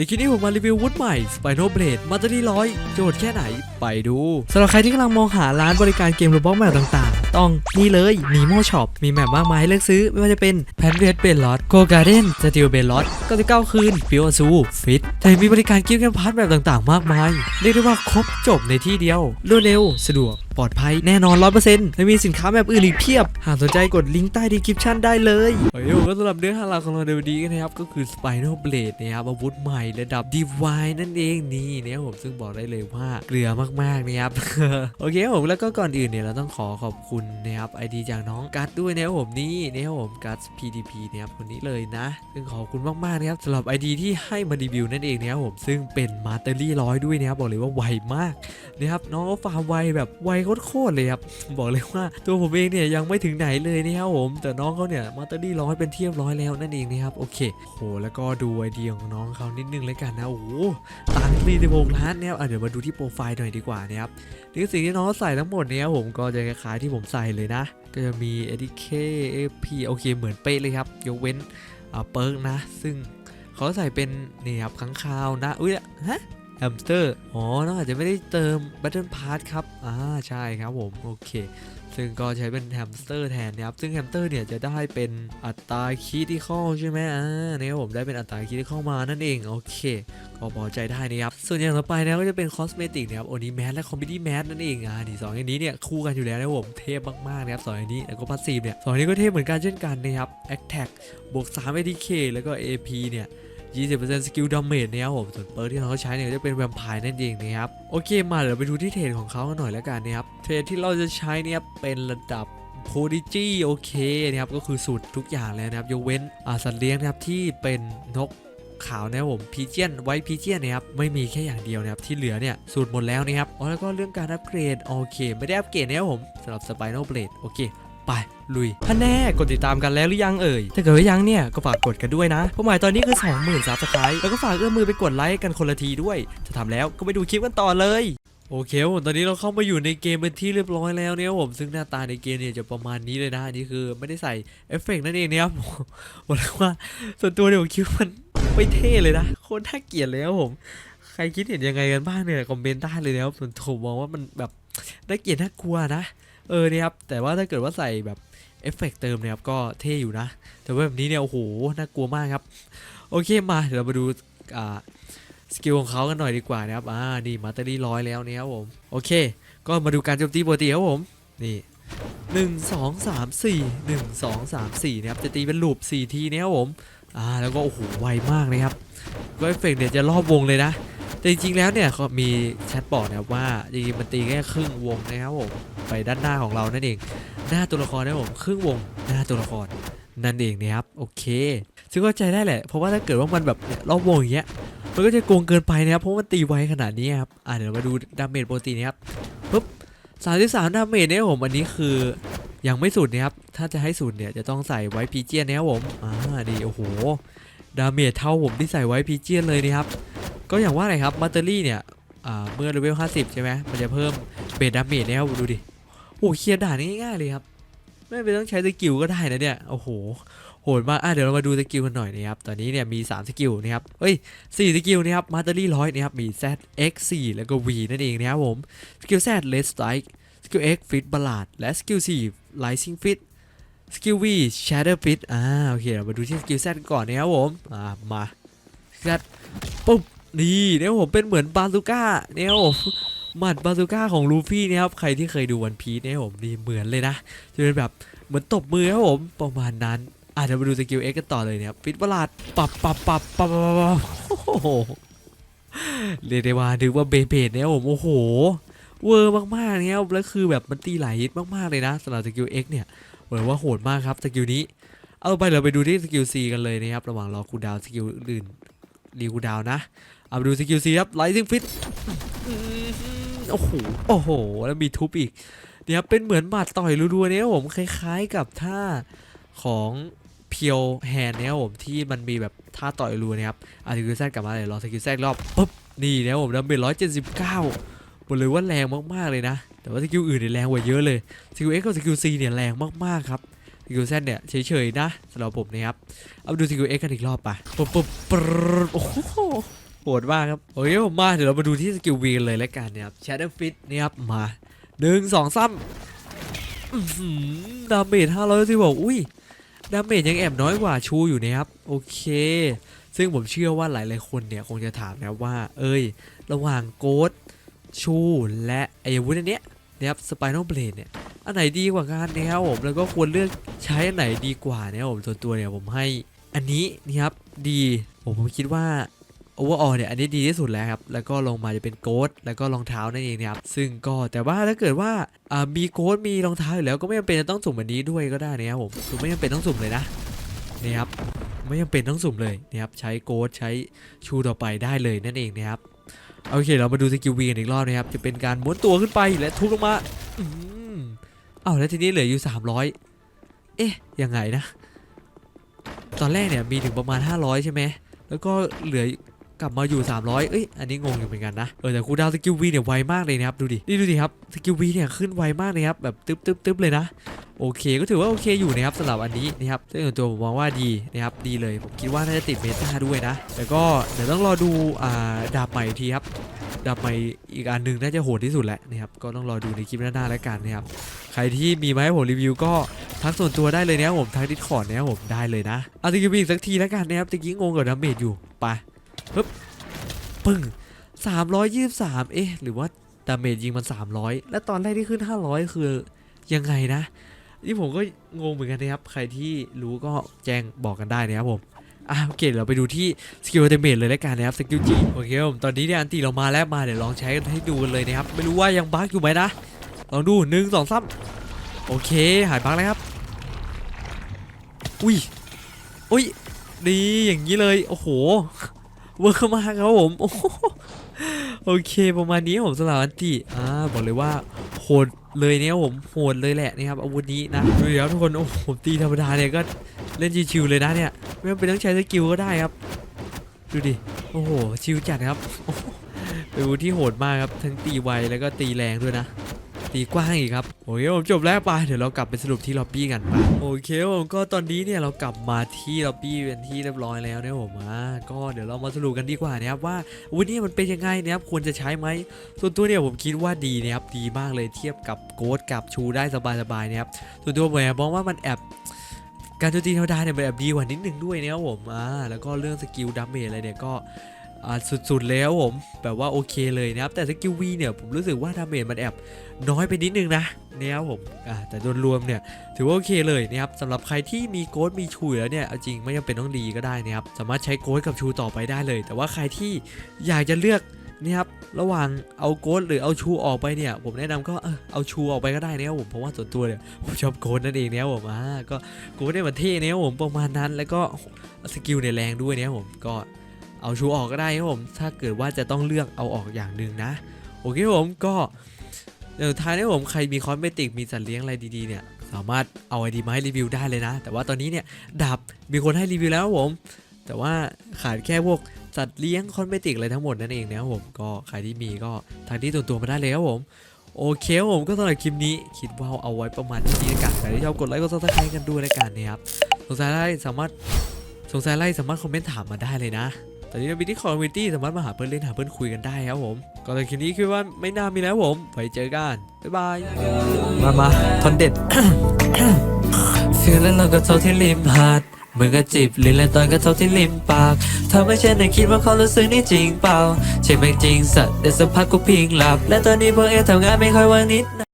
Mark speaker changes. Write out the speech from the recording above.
Speaker 1: ในคลิปนี้ผมมารีวิววุฒใหม่ Spinal Blade มาตรีร้อยโจทย์แค่ไหนไปดูสำหรับใครที่กำลังมองหาร้านบริการเกมโรบอทแบบต่างๆต้องนี่เลย Nemo Shop มีแมปมากมายให้เลือกซื้อ ไม่ว่าจะเป็น p a n r e d b e l o t Go Garden Steel b e l o t 99คืน p i o z o Fit แต่มีบริการกิฟต์แคมพาร์ทแบบต่างๆ มากมาย เรียกได้ว่าครบจบในที่เดียวรวดเร็วสะดวกปลอดภัยแน่นอน 100%และมีสินค้าแบบอื่นอีกเพียบ หากสนใจกดลิงก์ใต้ดีคริปชั่นได้เลยเฮ้ยก็สำหรับเนื้อหาหลักของเราในวันนี้กันนะครับ ก็คือ Spinal Blade นะครับอาวุธใหม่ระดับ Divine นั่นเองนี่เนี่ยผมซึ่งบอกได้เลยว่าเกลือมากๆนะครับ โอเคผมแล้วก็ก่อนอื่นเนี่ยเราต้องขอขอบคุณนะครับไอดีจากน้องกัสด้วยนะครับผมนี่นะครับผมกัส PDP นะครับคนนี้เลยนะ ซึ่งขอบคุณมากๆนะครับสำหรับไอดีที่ให้มารีวิวนั่นเองนะครับผมซึ่งเป็นมาเตอรี่ร้อยด้วยนะครับบอกเลยว่าไวมากนะครับน้องก็ฟาร์มไวแบบไวโคตรเลยครับบอกเลยว่าตัวผมเองเนี่ยยังไม่ถึงไหนเลยนะครับผมแต่น้องเขาเนี่ยมาเตอรี่ร้อยเป็นเทียบร้อยแล้วนั่นเองนะครับโอเคโหแล้วก็ดูไอเดียของน้องเขานิดนึงเลยกันนะโอ้โหตังค์รีดวงล้านเนะครับอะเดี๋ยวมาดูที่โปรไฟล์หน่อยดีกว่านะครับนี่สิ่งที่น้องใส่ทั้งหมดเนี่ยผมก็จะคล้ายๆที่ผมใส่เลยนะ ก็จะมี ADK AP โอเคเหมือนเป๊ะเลยครับ ยกเว้นเปิร์กนะ ซึ่งเขาใส่เป็นนี่ครับข้างคาวนะ อุ้ยฮะแฮมสเตอร์ อ๋อน้องอาจจะไม่ได้เติมแบตเทิลพาร์ทครับ อ่า ใช่ครับผม โอเค ซึ่งก็ใช้เป็นแฮมสเตอร์แทนนะครับ ซึ่งแฮมสเตอร์เนี่ยจะได้เป็นอัตราคีที่ข้าใช่ไหมอ่าเนี่ยผมได้เป็นอัตราคีที่ข้ามานั่นเอง โอเค ก็พอใจได้นะครับ ส่วนอย่างต่อไปนะก็จะเป็นคอสเมติกนะครับโอนิแมสและคอมบิดี้แมสนั่นเองอ่านี่สองอย่างนี้เนี่ยคู่กันอยู่แล้วนะผมเทพมากๆนะครับสองอย่างนี้แล้วก็พาสซีฟเนี่ยสองอย่างนี้ก็เทพเหมือนกันเช่นกันนะครับ Attack บวก3 ATK แล้วก็ AP เนี่ย 20%สกิลดาเมจเนี่ยครับผมส่วนเปิร์กที่เราใช้เนี่ยจะเป็นแวมไพร์นั่นเองนะครับโอเคมาเดี๋ยวไปดูที่เทรดของเขากันหน่อยแล้วกันนะครับเทรดที่เราจะใช้เนี่ยเป็นระดับโพดิจีโอเคนะครับก็คือสูตรทุกอย่างแล้วนะครับยกเว้นอาสัตว์เลี้ยงนะครับที่เป็นนกขาวนะครับผมพีเจียนไว้พีเจียนนะครับไม่มีแค่อย่างเดียวนะครับที่เหลือเนี่ยสูตรหมดแล้วนะครับอ๋อแล้วก็เรื่องการอัปเกรดโอเค ไม่ได้อัปเกรดนะครับผมสำหรับสไปโนเบลดโอเค ไปลุย
Speaker 2: ท่านแน่กดติดตามกันแล้วหรือยังเอ่ย ถ้าเกิดว่ายังเนี่ย ก็ฝากกดกันด้วยนะเป้าหมายตอนนี้คือ 20,000ซับสไครต์แล้วก็ฝากเอื้อมมือไปกดไลค์กันคนละทีด้วย ถ้าทำแล้วก็ไปดูคลิปกันต่อเลย
Speaker 1: โอเคผมตอนนี้เราเข้ามาอยู่ในเกมเป็นที่เรียบร้อยแล้วเนี่ยผมซึ่งหน้าตาในเกมเนี่ยจะประมาณนี้เลยนะอันนี่คือไม่ได้ใส่เอฟเฟกต์นั่นเองนะครับบอกเลยว่าส่วนตัวเนี่ยผมคิดมันไม่เท่เลยนะโคตรน่าเกลียดเลยครับผม ใครคิดเห็นยังไงกันบ้างเนี่ยคอมเมนต์ได้เลยนะครับส่วนตัวผมมองว่ามันแบบน่าเกลียดน่ากลัวนะ เออเนี่ยครับ แต่ว่าถ้าเกิดว่าใส่แบบเอฟเฟกต์เติมเนี่ยครับก็เท่อยู่นะ แต่ว่าแบบนี้เนี่ยโอ้โหน่ากลัวมากครับ โอเคมาเดี๋ยวเรามาดูอ่าสกิลของเขากันหน่อยดีกว่านะครับ อ่า นี่มาตอรี่ร้อยแล้วเนี่ยครับผม โอเค ก็มาดูการโจมตีปกติครับผม นี่หนึ่งสองสามสี่หนึ่งสองสามสี่นะครับ จะตีเป็นลูปสี่ทีเนี่ยครับผม อ่า แล้วก็โอ้โห ไวมากเลยครับก็เอฟเฟกต์เนี่ยจะรอบวงเลยนะ แต่จริงๆแล้วเนี่ยเขามีแชทบอกนะครับว่าจริงๆมันตีแค่ครึ่งวงนะครับผมไปด้านหน้าของเรานั่นเอง หน้าตัวละครนะผมครึ่งวงหน้าตัวละครนั่นเองนะครับโอเค ซึ่งก็ใจได้แหละ เพราะว่าถ้าเกิดว่ามันแบบรอบวงอย่างเงี้ยมันก็จะโกงเกินไปนะครับเพราะมันตีไวขนาดนี้ครับอ่าเดี๋ยวมาดูดาเมจปกตินะครับปุ๊บสามสิบสามดาเมจเนี่ยผมอันนี้คือยังไม่สุดนะครับ ถ้าจะให้สุดเนี่ยจะต้องใส่ไว้พีเจียนนะครับผม อ่าดีโอ้โห ดาเมจเท่าผมที่ใส่ไว้พีเจียนเลยนะครับ ก็อย่างว่าอะไรครับมาเตอรี่เนี่ยเมื่อเลเวล 50 ใช่ไหมมันจะเพิ่มเบสดาเมจนะครับดูดิ โอ้เคลียร์ด่านง่ายๆเลยครับ ไม่เป็นต้องใช้สกิลก็ได้นะเนี่ย โอ้โห โหดมากอะเดี๋ยวเรามาดูสกิลกันหน่อยนะครับ ตอนนี้เนี่ยมี 3 สกิลนะครับ เอ้ย 4 สกิลนะครับมาเตอรี่ร้อยนะครับ มี Z X 4แล้วก็ V นั่นเองนะครับผม สกิล Z Let's Strike สกิล X Fit Ballad และสกิล 4 Rising Fit สกิล V Shadow Fit อ่า โอเค เรามาดูที่สกิล Z ก่อนนะครับผม อ่า มา Z ปุ๊บ นี่เนี่ยผมเป็นเหมือนบาซูก้าเนี่ยผมหมัดบาซูก้าของลูฟี่นะครับใครที่เคยดูวันพีซเนี่ยผมนี่เหมือนเลยนะจะเป็นแบบเหมือนตบมือครับผมประมาณนั้นอาจจะเดี๋ยวมาดูสกิล X กันต่อเลยเนี่ยฟิตประหลาดปับปับปับปับปับปับปับโอ้โหเรียกได้ว่านึกว่าเบเบดเนี่ยผมโอ้โหเวอร์มากๆเนี่ยแล้วคือแบบมันตีหลายฮิตมากๆเลยนะสำหรับสกิล X เนี่ยบอกเลยว่าโหดมากครับสกิลนี้เอาไปเราไปดูที่สกิล C กันเลยนะครับระหว่างรอคูดาวสกิลอื่นรีคูดาวนะ เอาไปดูสกิล C ครับ Rising Fit อืมโอ้โหโอ้โห แล้วมีทุบอีกเนี่ยเป็นเหมือนหมัดต่อยรัวๆเนี่ยครับผมคล้ายๆกับท่าของเพียวแฮนเนี่ยครับผมที่มันมีแบบท่าต่อยรัวนะครับอาสกิลแซดกลับมาเลยรอสกิลแซดรอบปุ๊บนี่นะครับผมดาเมจร้อยเจ็ดสิบเก้าบอกเลยว่าแรงมากๆเลยนะ แต่ว่าสกิลอื่นเนี่ยแรงกว่าเยอะเลยสกิลเอ็กกับสกิลซีเนี่ยแรงมากๆครับสกิลแซดเนี่ยเฉยๆนะสำหรับผมนะครับเอาไปดูสกิลเอ็กกันอีกรอบไปปุ๊บปุ๊บปรดโอ้โห โหดมากครับโอเคผมมาเดี๋ยวเรามาดูที่สกิลวีเลยแล้วกันนะครับ Shadow Fit นี่ครับมาหนึ่งสองสามอื้อหือดาเมจห้าร้อยสิบหกอุ้ยดาเมจยังแอบน้อยกว่าชูอยู่นะครับโอเค ซึ่งผมเชื่อว่าหลายๆคนเนี่ยคงจะถามนะว่า เอ้ย ระหว่างโกดชูและไอาวุธอันเนี้ยนะครับสไปโนเบลดเนี่ยอันไหนดีกว่ากันนะครับผมแล้วก็ควรเลือกใช้อันไหนดีกว่านะครับผมส่วนตัวเนี่ยผมให้อันนี้นะครับดีผมผมคิดว่า โอเวอร์ออเนี่ยอันนี้ดีที่สุดแล้วครับ แล้วก็ลงมาจะเป็นโกดแล้วก็รองเท้านั่นเองนะครับ ซึ่งก็แต่ว่าถ้าเกิดว่าามีโกดมีรองเท้าอยู่แล้วก็ไม่จำเป็นจะต้องสุ่มอันนี้ด้วยก็ได้นะครับผมคือไม่จำเป็นต้องสุ่มเลยนะนี่ครับไม่จำเป็นต้องสุ่มเลยนะครับใช้โกดใช้ชูต่อไปได้เลยนั่นเองนะครับโอเคเรามาดูสกิลวีกันอีกรอบนะครับจะเป็นการม้วนตัวขึ้นไปและทุบลงมาอเอาแล้วทีนี้เหลืออยู่ 300 เอ๊ะยังไงนะ ตอนแรกเนี่ยมีถึงประมาณ 500 ใช่ไหมแล้วก็เหลือ กลับมาอยู่ 300 เอ้ย อันนี้งงอยู่เหมือนกันนะ เออ แต่คูดาวสกิลวีเนี่ยไวมากเลยนะครับ ดูดิ นี่ดูดิครับ สกิลวีเนี่ยขึ้นไวมากเลยครับ แบบตึ๊บตึ๊บตึ๊บเลยนะ โอเค ก็ถือว่าโอเคอยู่นะครับสำหรับอันนี้นะครับซึ่งส่วนตัวผมมองว่าดีนะครับ ดีเลย ผมคิดว่าน่าจะติดเมตาด้วยนะ แต่ก็เดี๋ยวต้องรอดู อ่า ดาบใหม่อีกทีครับ ดาบใหม่อีกอันหนึ่งน่าจะโหดที่สุดแหละนะครับ ก็ต้องรอดูในคลิปหน้าๆแล้วกันนะครับ ใครที่มีมาให้ผมรีวิวก็ทักส่วนตัวได้เลยนะครับผมทักดิสคอร์ดนะครับผมได้เลยนะ เอาตะกี้อีกสักทีแล้วกันนะครับตะกี้งงกับดาเมจอยู่ไป ปึ๊บปึ้ง323เอ๊ะหรือว่าดาเมจยิงมัน300แล้วตอนแรกที่ขึ้น500คือยังไงนะ นี่ผมก็งงเหมือนกันนะครับ ใครที่รู้ก็แจ้งบอกกันได้นะครับผมอะโอเคเราไปดูที่สกิลเดเมจเลยแล้วกันนะครับสกิลจีโอเคครับผมตอนนี้เนี่ยอันตีเรามาแล้วมาเดี๋ยวลองใช้กันให้ดูกันเลยนะครับ ไม่รู้ว่ายังบั๊กอยู่ไหมนะ ลองดูหนึ่งสองสามโอเคหายบั๊กแล้วครับ อุ้ยอุ้ยดีอย่างนี้เลย โอ้โห เวิร์มากครับผมโอเคประมาณนี้ผมสลับอันตีอ่าบอกเลยว่าโหดเลยเนี่ยผมโหดเลยแหละนะครับอาวุธนี้นะดูเดี๋ยวทุกคนโอ้ผมตีธรรมดาเนี่ยก็เล่นชิวๆเลยนะเนี่ยไม่จำเป็นต้องใช้สกิลก็ได้ครับ ดูดิโอ้โหชิวจัดครับเป็นอาวุธที่โหดมากครับทั้งตีไวแล้วก็ตีแรงด้วยนะ ตีกว้างอีกครับโอเคผมจบแล้วไปเดี๋ยวเรากลับไปสรุปที่ล็อบบี้กันไปโอเคผมก็ตอนนี้เนี่ยเรากลับมาที่ล็อบบี้เป็นที่เรียบร้อยแล้วเนี่ยผมอ่าก็เดี๋ยวเรามาสรุปกันดีกว่านะครับว่าวุธนี้มันเป็นยังไงนะครับควรจะใช้ไหมส่วนตัวเนี่ยผมคิดว่าดีนะครับดีมากเลยเทียบกับโกดกับชูได้สบายๆนะครับส่วนตัวผมมองว่ามันแอบการโจมตีธรรมดาเนี่ยมันแอบดีกว่านิดนึงด้วยนะครับผมอ่าแล้วก็เรื่องสกิลดาเมจอะไรเนี่ยก็ อ่าสุดๆแล้วผมแบบว่าโอเคเลยนะครับ แต่สกิลวีเนี่ยผมรู้สึกว่าดาเมจมันแอบน้อยไปนิดนึงนะนะครับผมอ่าแต่โดยรวมเนี่ยถือว่าโอเคเลยนะครับสำหรับใครที่มีโกดมีชูแล้วเนี่ยเอาจริงไม่จำเป็นต้องดีก็ได้นะครับสามารถใช้โกดกับชูต่อไปได้เลย แต่ว่าใครที่อยากจะเลือกนี่ยครับระหว่างเอาโกดหรือเอาชูออกไปเนี่ย ผมแนะนำก็เอาชูออกไปก็ได้นะครับผมเพราะว่าส่วนตัวเนี่ยผมชอบโกดนั่นเองนะครับผมอ่าก็กูได้มาเท่เนี่ยครับผมประมาณนั้นแล้วก็สกิลเนี่ยแรงด้วยเนี่ยครับผมก็ เอาชูออกก็ได้ครับผมถ้าเกิดว่าจะต้องเลือกเอาออกอย่างหนึ่งนะ โอเคผมก็เดี๋ยวท้ายนี้ผมใครมีคอสเมติกมีสัตว์เลี้ยงอะไรดีๆเนี่ยสามารถเอาไอดีมาให้รีวิวได้เลยนะ แต่ว่าตอนนี้เนี่ยดาบมีคนให้รีวิวแล้วครับผม แต่ว่าขาดแค่พวกสัตว์เลี้ยงคอสเมติกอะไรทั้งหมดนั่นเองนะครับผมก็ใครที่มีก็ทางที่ตัวตัวมาได้เลยครับผมโอเคผมก็สำหรับคลิปนี้คิดว่าเอาไว้ประมาณนี้ละกันใครที่ชอบกดไลค์กดซับสไครต์กันด้วยละกันนะครับสงสัยอะไรสามารถสงสัยอะไรสามารถคอมเมนต์ถามมาได้เลยนะ ตอนนี้เรามีที่คอมมูนิตี้สามารถมาหาเพื่อนเล่นหาเพื่อนคุยกันได้ครับผมก็เลยคลิปนี้คิดว่าไม่น่ามีแล้วผมไว้เจอกันบ๊ายบายมามาทอนเด็ดฟีลแล้วเราก็เท่าที่ริมหาดเหมือนกับจีบลิ้นและตอนก็เท่าที่ริมปากทำให้ฉันได้คิดว่าเขารู้สึกนี่จริงเปล่าใช่ไหมจริงสัตว์แต่สักพักก็พิงหลับ และตอนนี้พวกเอทำงานไม่ค่อยว่างนิด